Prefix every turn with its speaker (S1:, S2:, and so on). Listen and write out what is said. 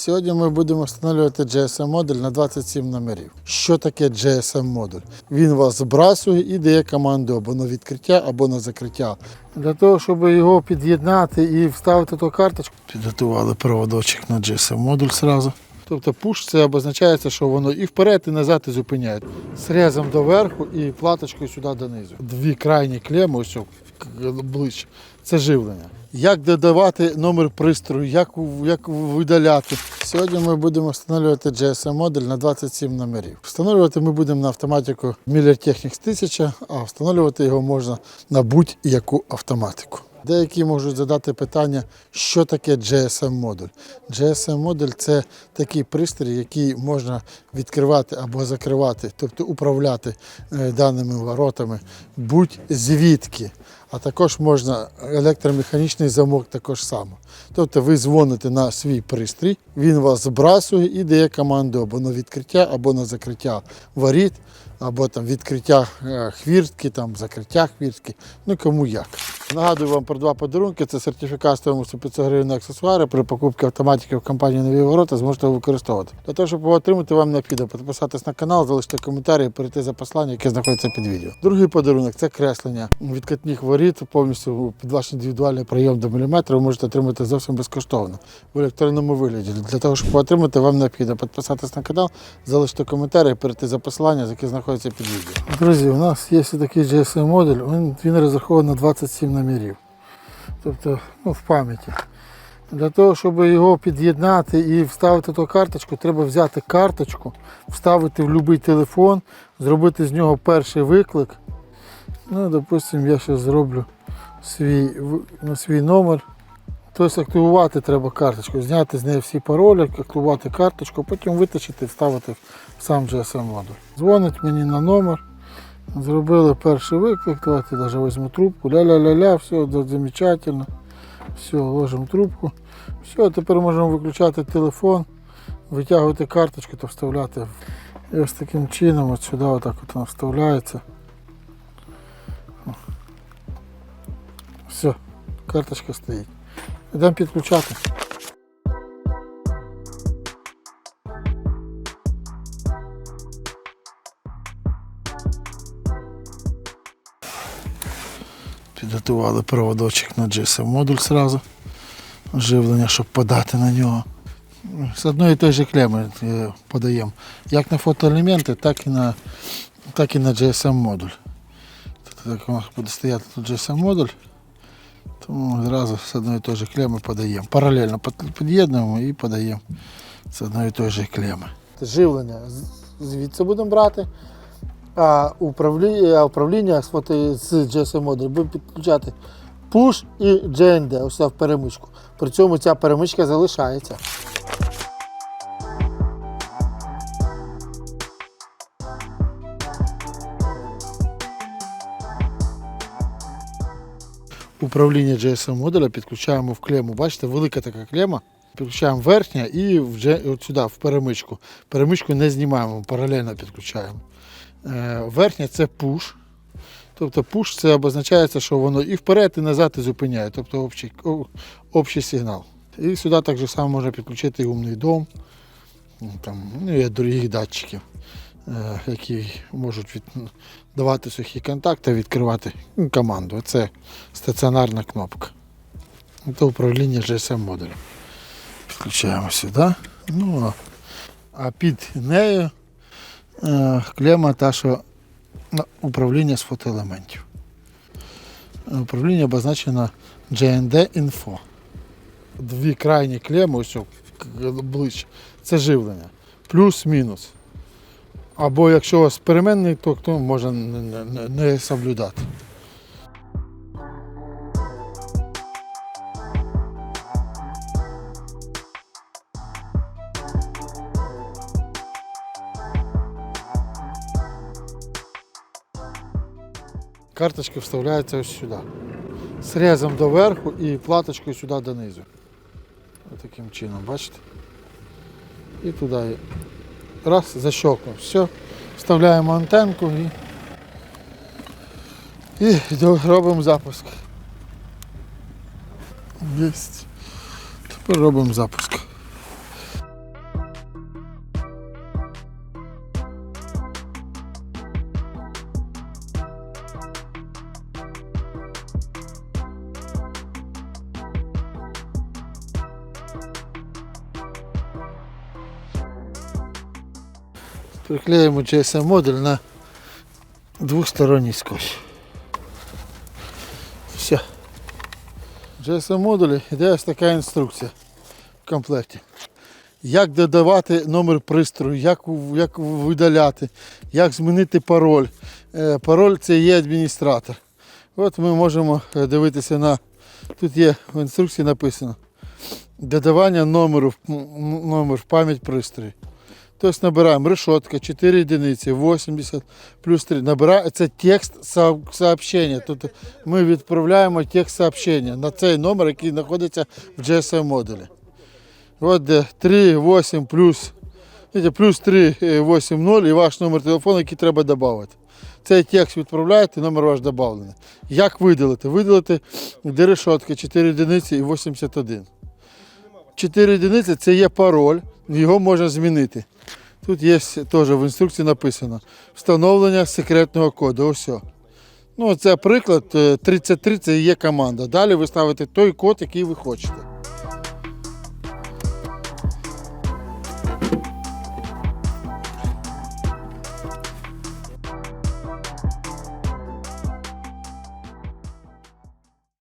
S1: Сьогодні ми будемо встановлювати GSM модуль на 27 номерів. Що таке GSM модуль? Він вас збрасує і дає команду або на відкриття, або на закриття. Для того, щоб його під'єднати і вставити ту карточку, підготували проводочок на GSM модуль зразу. Тобто пуш це обозначається, що воно і вперед, і назад і зупиняє. Срезом доверху і платочкою сюди донизу. Дві крайні клеми, ось ближче. Це живлення. Як додавати номер пристрою, як, як видаляти. Сьогодні ми будемо встановлювати GSM модуль на 27 номерів. Встановлювати ми будемо на автоматику Miller Technics 1000, а встановлювати його можна на будь-яку автоматику. Деякі можуть задати питання, що таке GSM модуль. GSM модуль це такий пристрій, який можна відкривати або закривати, тобто управляти е, даними воротами будь-звідки. А також можна електромеханічний замок також само. Тобто ви дзвоните на свій пристрій, він вас збрасує і дає команду або на відкриття, або на закриття воріт, або там відкриття е, хвіртки, там закриття хвіртки, ну кому як. Нагадую вам про два подарунки. Це сертифікат стоїмостю 500 гривень аксесуари. При покупці автоматики в компанії Нові ворота зможете використовувати. Для того, щоб його отримати, вам необхідно підписатись на канал, залишити коментарі і перейти за послання, яке знаходиться під відео. Другий подарунок це креслення відкатних воріт, повністю під ваш індивідуальний прийом до міліметра. Ви можете отримати зовсім безкоштовно в електронному вигляді. Для того, щоб його отримати, вам необхідно підписатись на канал, залишити коментарі і перейти за посилання, яке знаходиться під відео. Друзі, у нас є такий GSM модуль, він, він розрахований на 27 номерів. Тобто ну, в пам'яті. Для того, щоб його під'єднати і вставити ту карточку, треба взяти карточку, вставити в будь-який телефон, зробити з нього перший виклик. Ну, допустимо, я зараз зроблю свій, на свій номер. Тобто активувати треба карточку, зняти з неї всі паролі, активувати карточку, потім витащити і вставити в сам GSM модуль. Дзвонить мені на номер. Зробили перший виклик, давайте навіть візьму трубку. Ля-ля-ля-ля, все замечательно. Все, ложимо трубку. Все, тепер можемо виключати телефон, витягувати карточку та вставляти. І ось таким чином от сюди отак от вона вставляється. Все, карточка стоїть. Йдемо підключати. Підготували проводочок на GSM модуль зразу. Живлення, щоб подати на нього. З одної і тої же клеми е, подаємо. Як на фотоелементи, так і на, так і на GSM модуль. Тобто так у нас буде стояти тут GSM модуль. Тому одразу з одної і тої же клеми подаємо. Паралельно під'єднуємо і подаємо з одної і тої же клеми. Живлення звідси будемо брати. А управління, з GSM модулю будемо підключати Push і GND, ось в перемичку. При цьому ця перемичка залишається. Управління GSM модуля підключаємо в клему. Бачите, велика така клема. Підключаємо верхня і вже от сюди, в перемичку. Перемичку не знімаємо, паралельно підключаємо. Е, Верхня це пуш. Тобто пуш це обозначається, що воно і вперед, і назад і зупиняє, тобто общий, общий сигнал. І сюди так само можна підключити і умний дом, ну, там, ну, і других датчиків, які можуть від, давати сухі контакти, відкривати команду. Це стаціонарна кнопка. Це управління GSM модулем. Підключаємо сюди. Ну, а під нею е, клема та, що управління з фотоелементів. Е, Управління обозначено GND Info. Дві крайні клеми, ось ближче. Це живлення. Плюс-мінус. Або якщо переменний то можна не, не, не- не соблюдати. Карточки вставляються ось сюди. Срезом доверху і платочкою сюди донизу. Ось таким чином, бачите? І туди раз, защелкнув. Все, вставляємо антенку і, і робимо запуск. Єсть. Тепер робимо запуск. Приклеїмо GSM модуль на двосторонній скотч. Все. В GSM модулі йде ось така інструкція в комплекті. Як додавати номер пристрою, як, як видаляти, як змінити пароль. Е, Пароль це є адміністратор. От ми можемо е, дивитися на. Тут є в інструкції написано додавання номеру номер в пам'ять пристрою. Тобто набираємо решетка 4 одиниці, 80 плюс 3. Набираємо, це текст со- сообщення. Тобто ми відправляємо текст сообщення на цей номер, який знаходиться в GSM модулі. От де 3, 8 плюс, плюс 3, е, 8, 0 і ваш номер телефону, який треба додати. Цей текст відправляєте, номер ваш додавлений. Як видалити? Видалити де решетка 4 одиниці і 81. 4 одиниці це є пароль, його можна змінити. Тут є теж в інструкції написано встановлення секретного коду. Ось. Ну, це приклад. е, 33 це є команда. Далі ви ставите той код, який ви хочете.